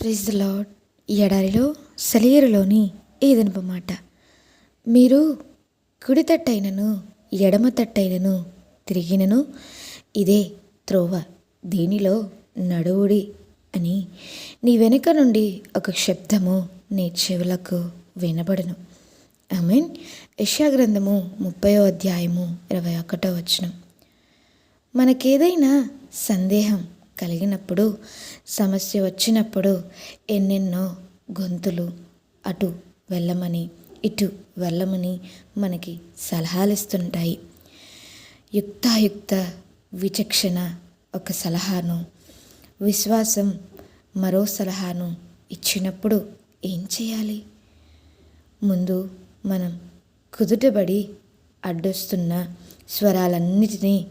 ప్రిజ్ the lord ఈ ఎడారిలో సెలయేరులోని ఏదనపు మాట? మీరు కుడి తట్టైనను ఎడమ తట్టైనను తిరిగినను ఇదే త్రోవ. దీనిలో నడువుడి అని నీ వెనుక నుండి ఒక శబ్దము నీ చెవులకు వినబడును. ఐ మీన్ యశాగ్రంథము ముప్పయో అధ్యాయము ఇరవై ఒకటో వచనం. మనకేదైనా సందేహం కలిగినప్పుడు సమస్య వచ్చినప్పుడు ఎన్నెన్నో గొంతులు అటు వెళ్ళమని ఇటు వెళ్ళమని మనకి సలహాలు ఇస్తుంటాయి. యుక్తాయుక్త విచక్షణ ఒక సలహాను విశ్వాసం మరో సలహాను ఇచ్చినప్పుడు ఏం చేయాలి? ముందు మనం కుదుటబడి అడ్డొస్తున్న స్వరాలన్నిటినీ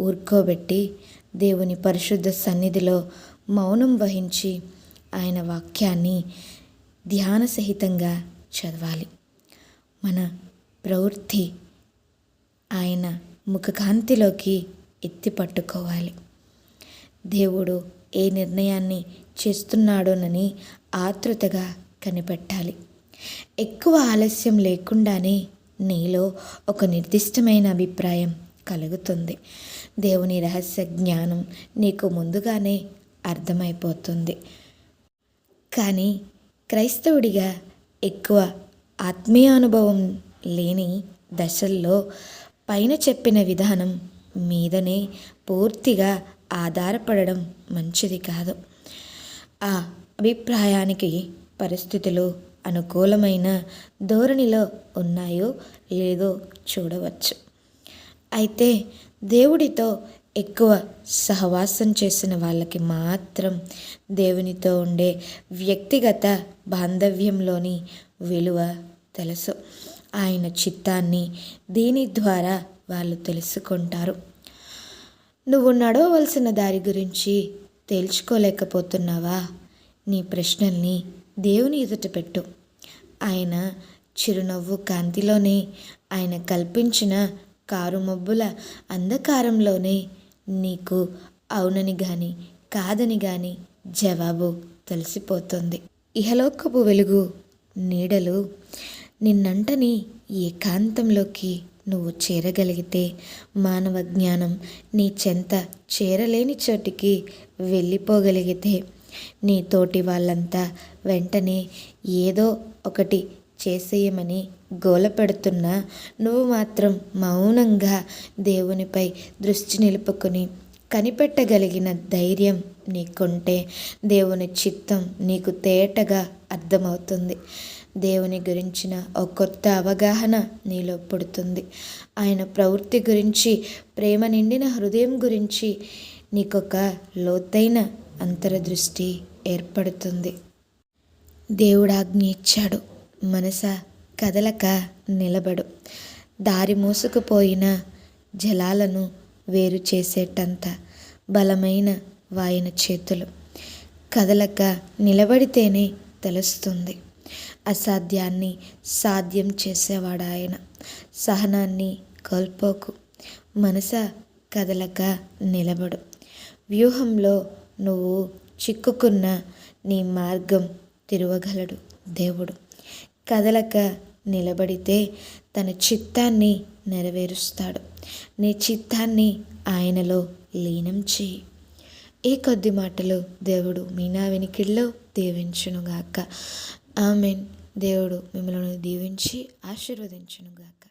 ఊరుకోబెట్టి దేవుని పరిశుద్ధ సన్నిధిలో మౌనం వహించి ఆయన వాక్యాన్ని ధ్యాన సహితంగా చదవాలి. మన ప్రవృత్తి ఆయన ముఖకాంతిలోకి ఎత్తి పట్టుకోవాలి. దేవుడు ఏ నిర్ణయాన్ని చేస్తున్నాడోనని ఆతృతగా కనిపెట్టాలి. ఎక్కువ ఆలస్యం లేకుండానే నీలో ఒక నిర్దిష్టమైన అభిప్రాయం కలుగుతుంది. దేవుని రహస్య జ్ఞానం నీకు ముందుగానే అర్థమైపోతుంది. కానీ క్రైస్తవుడిగా ఎక్కువ ఆత్మీయ అనుభవం లేని దశల్లో పైన చెప్పిన విధానం మీదనే పూర్తిగా ఆధారపడడం మంచిది కాదు. ఆ అభిప్రాయానికి పరిస్థితులు అనుకూలమైన ధోరణిలో ఉన్నాయో లేదో చూడవచ్చు. అయితే దేవుడితో ఎక్కువ సహవాసం చేసిన వాళ్ళకి మాత్రం దేవునితో ఉండే వ్యక్తిగత బాంధవ్యంలోని విలువ తెలుసు. ఆయన చిత్తాన్ని దీని ద్వారా వాళ్ళు తెలుసుకుంటారు. నువ్వు నడవవలసిన దారి గురించి తేల్చుకోలేకపోతున్నావా? నీ ప్రశ్నల్ని దేవుని ఎదుట పెట్టు. ఆయన చిరునవ్వు కాంతిలోనే ఆయన కల్పించిన కారు మబ్బుల అంధకారంలోనే నీకు అవునని గాని కాదని గాని జవాబు తెలిసిపోతుంది. ఇహలోకపు వెలుగు నీడలు నిన్నంటని ఏకాంతంలోకి నువ్వు చేరగలిగితే మానవ జ్ఞానం నీ చెంత చేరలేని చోటికి వెళ్ళిపోగలిగితే నీ తోటి వాళ్ళంతా వెంటనే ఏదో ఒకటి చేసేయమని గోల పెడుతున్నా నువ్వు మాత్రం మౌనంగా దేవునిపై దృష్టి నిలుపుకొని కనిపెట్టగలిగిన ధైర్యం నీకుంటే దేవుని చిత్తం నీకు తేటగా అర్థమవుతుంది. దేవుని గురించిన ఒక కొత్త అవగాహన నీలో పుడుతుంది. ఆయన ప్రవృత్తి గురించి ప్రేమ నిండిన హృదయం గురించి నీకొక లోతైన అంతరదృష్టి ఏర్పడుతుంది. దేవుడాజ్ఞ ఇచ్చాడు. మనస కదలక నిలబడు. దారి మూసుకుపోయిన జలాలను వేరు చేసేటంత బలమైన వాయన చేతులు. కదలక నిలబడితేనే తెలుస్తుంది. అసాధ్యాన్ని సాధ్యం చేసేవాడాయన. సహనాన్ని కోల్పోకు. మనస కదలక నిలబడు. వ్యూహంలో నువ్వు చిక్కుకున్న నీ మార్గం తిరవగలడు దేవుడు. కదలక నిలబడితే తన చిత్తాన్ని నెరవేరుస్తాడు. నీ చిత్తాన్ని ఆయనలో లీనం చేయి. ఈ కొద్ది మాటలు దేవుడు మీనా వెనికిడిలో దీవించునుగాక. ఆమెన్. దేవుడు మిమ్మల్ని దీవించి ఆశీర్వదించునుగాక.